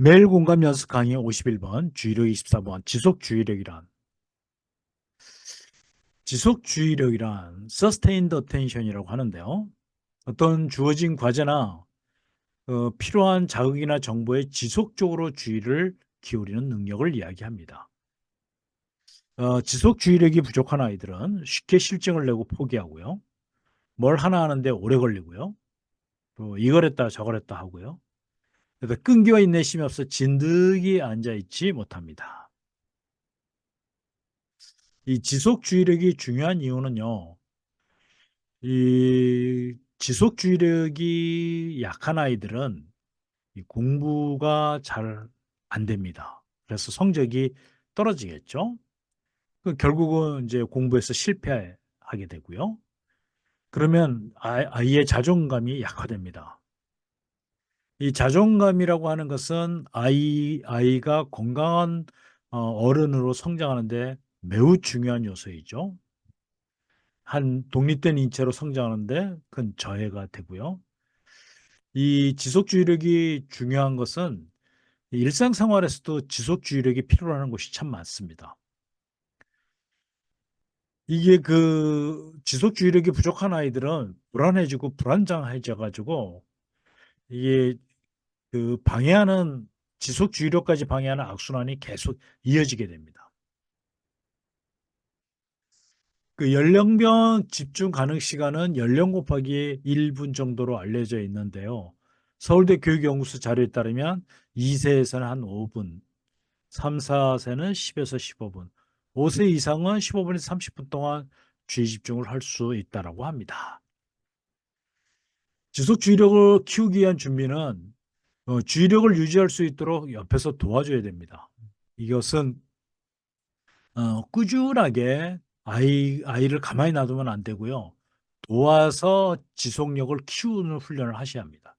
매일 공감 연습 강의 51번, 주의력 24번, 지속 주의력이란 지속 주의력이란 sustained attention이라고 하는데요. 어떤 주어진 과제나 어, 필요한 자극이나 정보에 지속적으로 주의를 기울이는 능력을 이야기합니다. 어, 지속 주의력이 부족한 아이들은 쉽게 실증을 내고 포기하고요. 뭘 하나 하는데 오래 걸리고요. 또 이걸 했다 저걸 했다 하고요. 그래서 끈기와 인내심이 없어 진득이 앉아 있지 못합니다. 이 지속 주의력이 중요한 이유는요. 이 지속 주의력이 약한 아이들은 이 공부가 잘 안 됩니다. 그래서 성적이 떨어지겠죠. 그 결국은 이제 공부에서 실패하게 되고요. 그러면 아이- 아이의 자존감이 약화됩니다. 이 자존감이라고 하는 것은 아이, 아이가 건강한 어, 어른으로 성장하는데 매우 중요한 요소이죠. 한 독립된 인체로 성장하는데 큰 저해가 되고요. 이 지속주의력이 중요한 것은 일상생활에서도 지속주의력이 필요하는 곳이 참 많습니다. 이게 그 지속주의력이 부족한 아이들은 불안해지고 불안장해져 가지고 이게 그 방해하는 지속 주의력까지 방해하는 악순환이 계속 이어지게 됩니다. 그 연령별 집중 가능 시간은 연령 곱하기 1분 정도로 알려져 있는데요. 서울대 교육연구소 자료에 따르면 2세에서는 한 5분, 3, 4세는 10에서 15분, 5세 이상은 15분에서 30분 동안 주의 집중을 할 수 있다라고 합니다. 지속 주의력을 키우기 위한 준비는 어, 주의력을 유지할 수 있도록 옆에서 도와줘야 됩니다. 이것은 어, 꾸준하게 아이, 아이를 가만히 놔두면 안 되고요. 도와서 지속력을 키우는 훈련을 하셔야 합니다.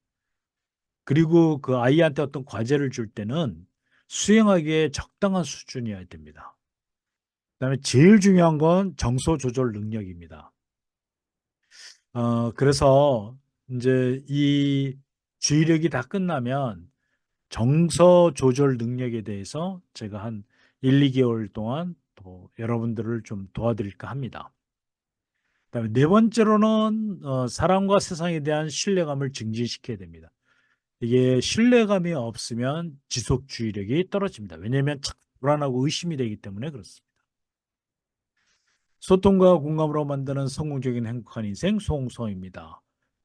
그리고 그 아이한테 어떤 과제를 줄 때는 수행하기에 적당한 수준이어야 됩니다. 그 다음에 제일 중요한 건 정서 조절 능력입니다. 어, 그래서 이제 이 주의력이 다 끝나면 정서 조절 능력에 대해서 제가 한 1, 2개월 동안 또 여러분들을 좀 도와드릴까 합니다. 그다음에 네 번째로는 어, 사람과 세상에 대한 신뢰감을 증진시켜야 됩니다. 이게 신뢰감이 없으면 지속 주의력이 떨어집니다. 왜냐하면 불안하고 의심이 되기 때문에 그렇습니다. 소통과 공감으로 만드는 성공적인 행복한 인생 송송입니다.